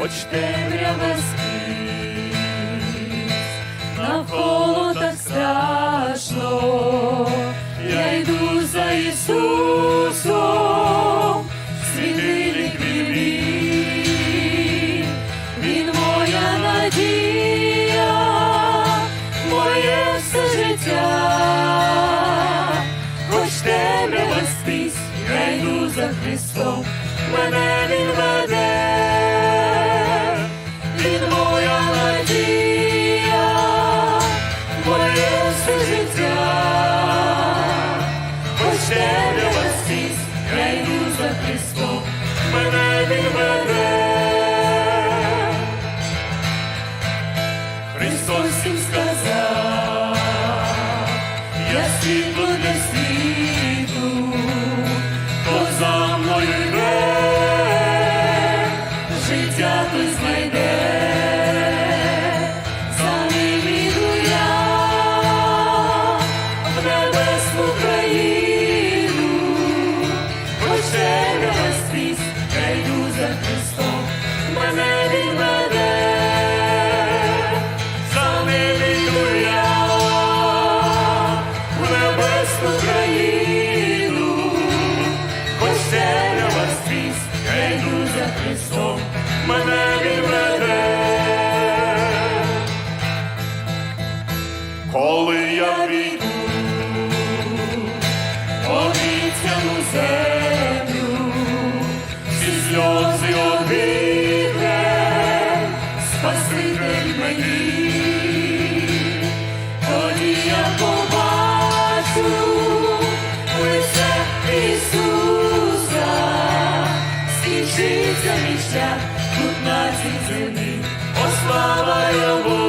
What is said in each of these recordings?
хоч темрява скрізь, навколо так страшно, я йду за Ісусом, світильник мій, Він моя надія, моє все життя, хоч темрява скрізь, я йду за Христом, мене Він веде, життя, хоч темрява скрізь, я за Христом, мене Він веде. Христос всім сказав, я світло для світу, хто за мною йде, життя той знайде, мене відведе. Коли я війду світиться місця, тут на цій землі, о йому,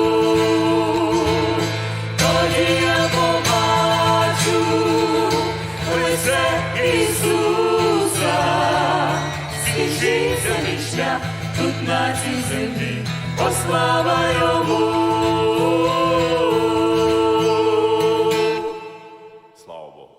тоді я побачу лице Ісуса, свіжиться місця, тут на цій землі, о йому. Слава Богу.